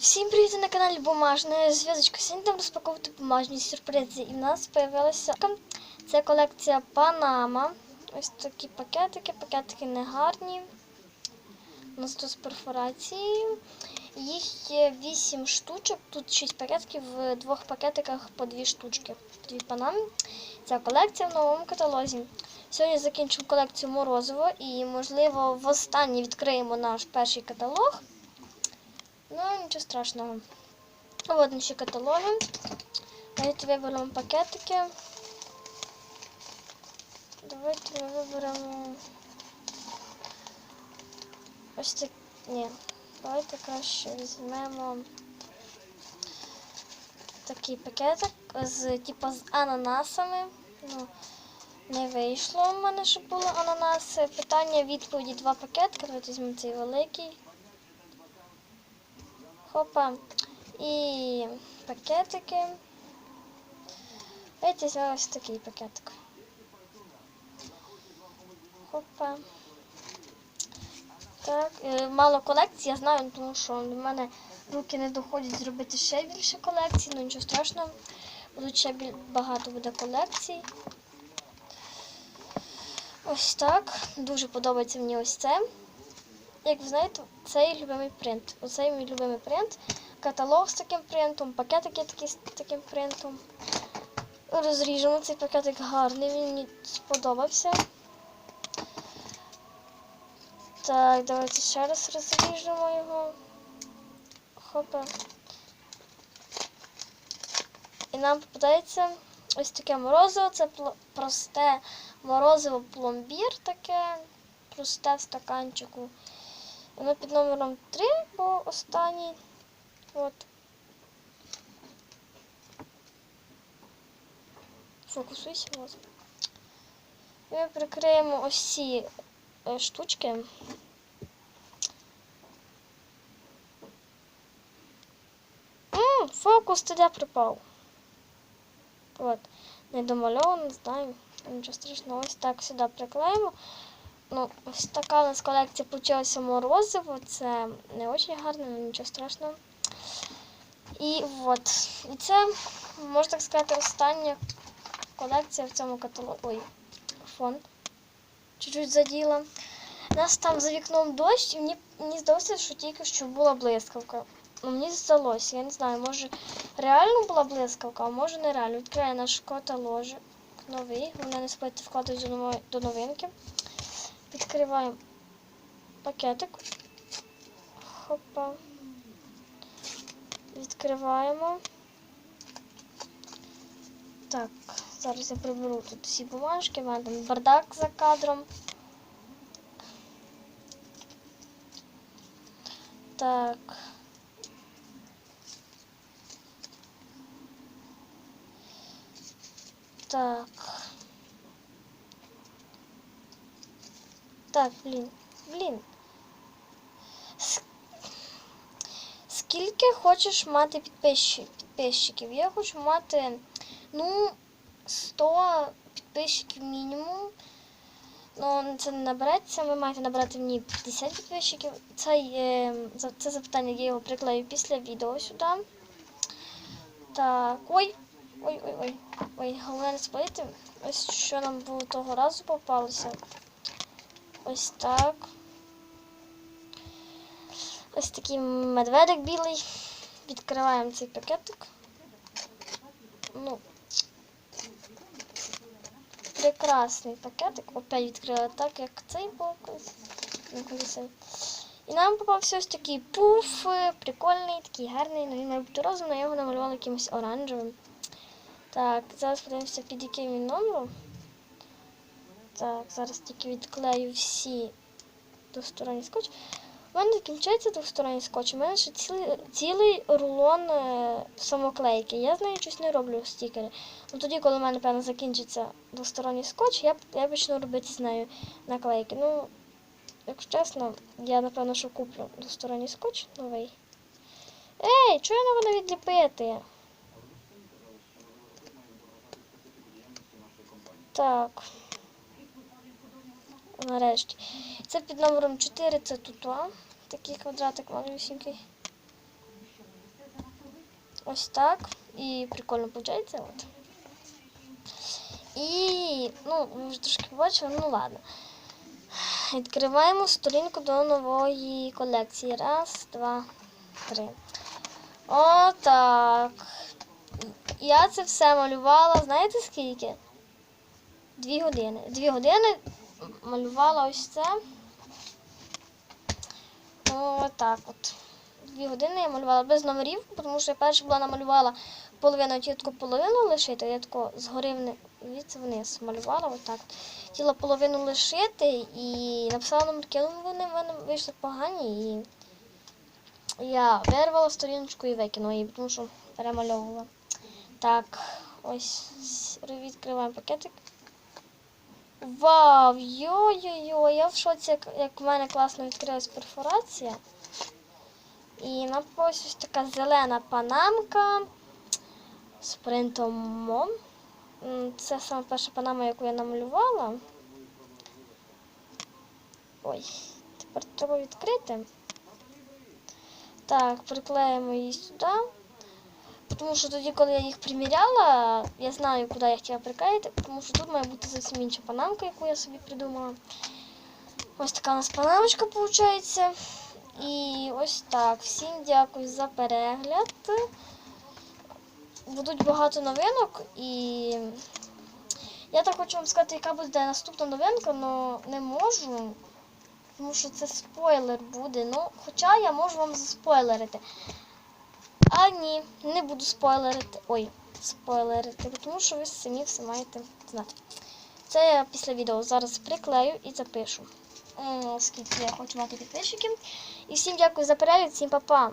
Всім привіт на каналі Бумажна зв'язочка. Сьогодні там розпаковувати бумажні сюрпризи. І в нас з'явилася це колекція Панама. Ось такі пакетики. Пакетики не гарні. У нас тут з перфорацією. Їх є 8 штучок. Тут 6 пакетиків, в двох пакетиках по 2 штучки. Дві панами. Ця колекція в новому каталозі. Сьогодні закінчимо колекцію Морозиво і, можливо, востаннє відкриємо наш перший каталог. Ну, нічого страшного. Вот наші каталоги. Давайте виберемо пакетики. Давайте ми виберемо ось так. Ні. Давайте краще візьмемо такий пакетик з типу з ананасами. Ну, не вийшло в мене, щоб було ананаси. Питання відповіді два пакетки. Давайте візьмемо цей великий. Хопа. І пакетики. Давайте взяла ось такий пакетик. Хопа. Так, е, мало колекцій, я знаю, тому що в мене руки не доходять зробити ще більше колекцій, ну нічого страшного. Будуть ще багато буде колекцій. Ось так. Дуже подобається мені ось це. Як ви знаєте, це і любимий принт. Оцей мій любимий принт. Каталог з таким принтом, пакетики такі з таким принтом. Розріжемо цей пакетик гарний, він мені сподобався. Так, давайте ще раз розріжемо його. Хопа. І нам попадається ось таке морозиво. Це просте морозиво пломбір таке, просте в стаканчику. Воно під номером 3, бо останній. От. Фокусуйся, вот. Ми прикриємо ось ці е, штучки. М, фокус туди пропав. От. Не домальовано, знаю. Нічого страшного. Ось так сюди приклеїмо. Ну, ось така у нас колекція получилася морозиво. Це не дуже гарно, але нічого страшного. І от. І це, можна так сказати, остання колекція в цьому каталозі. Ой, фон. Чуть-чуть заділа. У нас там за вікном дощ, і мені, мені здалося, що тільки що була блискавка. Ну, мені здалося, я не знаю, може реально була блискавка, а може нереально. Відкриває наш каталожик новий. Головне не сплити вкладати до новинки. Відкриваємо пакетик. Хопа. Відкриваємо. Так, зараз я приберу тут всі бумажки, в мене там бардак за кадром. Так. Так. Так, блін. Блін. Скільки хочеш мати підписчиків? Я хочу мати, ну, 100 підписчиків мінімум. Ну, це не набереться. Ви маєте набрати мені 50 підписчиків. Цей, е, за- це запитання я його приклею після відео сюди. Так, ой. Ой, ой, ой. Ой, головне не спалити. Ось що нам було того разу попалося. Ось так. Ось такий медведик білий. Відкриваємо цей пакетик. Ну, прекрасний пакетик. Опять відкрила так, як цей був. І нам попався ось такий пуф, прикольний, такий гарний. Ну, він має бути я його намалювала якимось оранжевим. Так, зараз подивимося, під яким він номером. Так, зараз тільки відклею всі двосторонні скотч. У мене закінчується двосторонній скотч. У мене ще цілий, цілий рулон е, самоклейки. Я з нею щось не роблю стікери. Ну тоді, коли в мене, напевно, закінчиться двосторонній скотч, я, я почну робити з нею наклейки. Ну, якщо чесно, я напевно, що куплю двосторонній скотч новий. Ей, чого я не можу відліпити? Так. Нарешті. Це під номером 4, це тут. а. Такий квадратик малюсінький. Ось так. І прикольно виходить. От. І, ну, ви вже трошки побачили, ну ладно. Відкриваємо сторінку до нової колекції. Раз, два, три. Отак. Я це все малювала, знаєте скільки? Дві години. Дві години малювала ось це. Отак от. Дві години я малювала без номерів, тому що я перша була намалювала половину, хотіла таку половину лишити, я тако згори вни- вниз малювала отак. Хотіла половину лишити і написала номерки, ну вони в мене вийшли погані і я вирвала сторіночку і викинула її, тому що перемальовувала. Так, ось відкриваємо пакетик. Вау! Йо-йо-йо! Я в шоці, як, в мене класно відкрилась перфорація. І на ось така зелена панамка з принтом. Це саме перша панама, яку я намалювала. Ой, тепер треба відкрити. Так, приклеїмо її сюди. Тому що тоді, коли я їх приміряла, я знаю, куди я хотіла приклеїти, тому що тут має бути зовсім інша панамка, яку я собі придумала. Ось така у нас панамочка виходить. І ось так. Всім дякую за перегляд. Будуть багато новинок і я так хочу вам сказати, яка буде наступна новинка, але не можу. Тому що це спойлер буде. Ну, хоча я можу вам заспойлерити. А ні, не буду спойлерити. Ой, спойлерити, тому що ви самі все маєте знати. Це я після відео зараз приклею і запишу. Скільки я хочу мати підписчиків. І всім дякую за перегляд, всім па-па.